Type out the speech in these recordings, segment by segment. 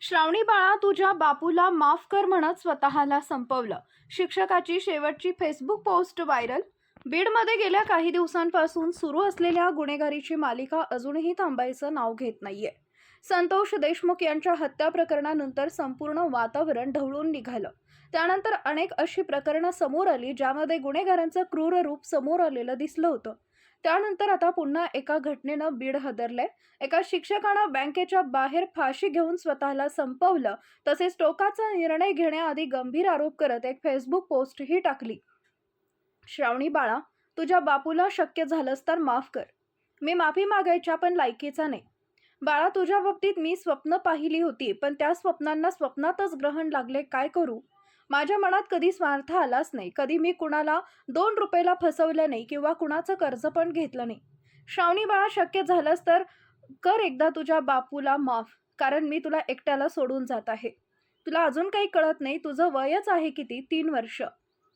श्रावणी बाळा तुझ्या बापूला माफ कर म्हणत स्वतःला संपवलं. शिक्षकाची शेवटची फेसबुक पोस्ट व्हायरल. बीडमध्ये गेल्या काही दिवसांपासून सुरू असलेल्या गुन्हेगारीची मालिका अजूनही थांबायचं नाव घेत नाहीये. संतोष देशमुख यांच्या हत्या प्रकरणानंतर संपूर्ण वातावरण ढवळून निघालं. त्यानंतर अनेक अशी प्रकरणं समोर आली ज्यामध्ये गुन्हेगारांचं क्रूर रूप समोर आलेलं दिसलं होतं. त्यानंतर आता पुन्हा एका घटनेनं बीड हदरले एका शिक्षकानं बँकेच्या बाहेर फाशी घेऊन स्वतःला संपवलं. तसेच टोकाचा निर्णय घेण्याआधी गंभीर आरोप करत एक फेसबुक पोस्टही टाकली. श्रावणी बाळा तुझ्या बापूला शक्य झालंच तर माफ कर. मी माफी मागायच्या पण लायकीचा नाही. बाळा तुझ्या बाबतीत मी स्वप्न पाहिली होती पण त्या स्वप्नांना स्वप्नातच ग्रहण लागले काय करू? माझ्या मनात कधी स्वार्थ आलाच नाही. कधी मी कुणाला दोन रुपयाला फसवलं नाही किंवा कुणाचं कर्ज पण घेतलं नाही. श्रावणी बाळा शक्य झालंच तर कर एकदा तुझ्या बापूला माफ कारण मी तुला एकट्याला सोडून जात आहे. तुला अजून काही कळत नाही. तुझं वयच आहे किती? तीन वर्ष.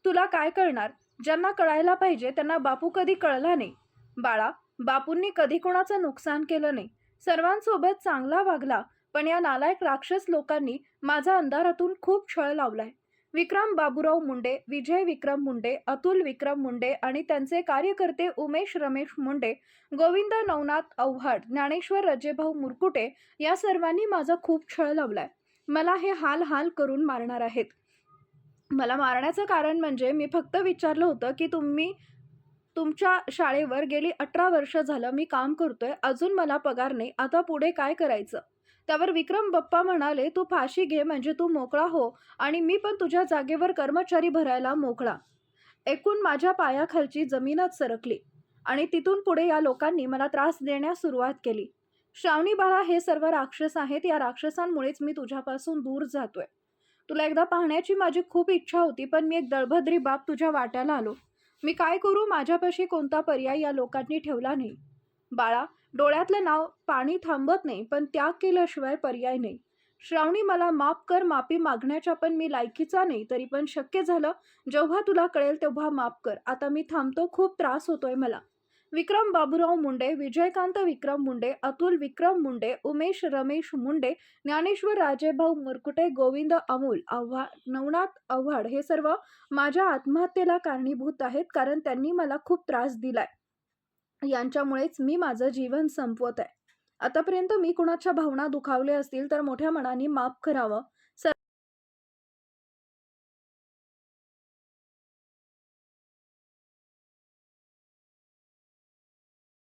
तुला काय कळणार? ज्यांना कळायला पाहिजे त्यांना बापू कधी कळला नाही. बाळा बापूंनी कधी कोणाचं नुकसान केलं नाही. सर्वांसोबत चांगला वागला पण या नालायक राक्षस लोकांनी माझा अंधारातून खूप छळ लावलाय. विक्रम बाबूराव मुंडे विजय विक्रम मुंडे अतुल विक्रम मुंडे आणि त्यांचे कार्यकर्ते उमेश रमेश मुंडे गोविंद नवनाथ आव्हाड ज्ञानेश्वर रजेभाऊ मुरकुटे या सर्वांनी माझा खूप छळ लावलाय. मला हे हाल हाल करून मारणार आहेत. मला मारण्याचं कारण म्हणजे मी फक्त विचारलं होतं की तुम्ही तुमच्या शाळेवर गेली अठरा वर्ष झालं मी काम करतोय अजून मला पगार नाही आता पुढे काय करायचं? त्यावर विक्रम बप्पा म्हणाले तू फाशी घे म्हणजे तू मोकळा हो आणि मी पण तुझ्या जागेवर कर्मचारी भरायला मोकळा. एकूण माझ्या पायाखालची जमीनच सरकली आणि तिथून पुढे या लोकांनी मला त्रास देण्यास सुरुवात केली. श्रावणी बाळा हे सर्व राक्षस आहेत या राक्षसांमुळेच मी तुझ्यापासून दूर जातोय. तुला एकदा पाहण्याची माझी खूप इच्छा होती पण मी एक दळभद्री बाप तुझ्या वाट्याला आलो. मी काय करू? माझ्यापाशी कोणता पर्याय या लोकांनी ठेवला नाही. बाळा डोळ्यातलं नाव पाणी थांबत नाही पण त्याग केल्याशिवाय पर्याय नाही. श्रावणी मला माफ कर माफी मागण्याच्या पण मी लायकीचा नाही तरी पण शक्य झालं जेव्हा तुला कळेल तेव्हा माफ कर. आता मी थांबतो खूप त्रास होतोय मला. विक्रम बाबूराव मुंडे विजयकांत विक्रम मुंडे अतुल विक्रम मुंडे उमेश रमेश मुंडे ज्ञानेश्वर राजेभाऊ मुरकुटे गोविंद अमोल आव्हा नवनाथ आव्हाड हे सर्व माझ्या आत्महत्येला कारणीभूत आहेत कारण त्यांनी मला खूप त्रास दिलाय. यांच्यामुळेच मी माझं जीवन संपवत आहे. आतापर्यंत मी कुणाच्या भावना दुखावल्या असतील तर मोठ्या मनाने माफ करावं.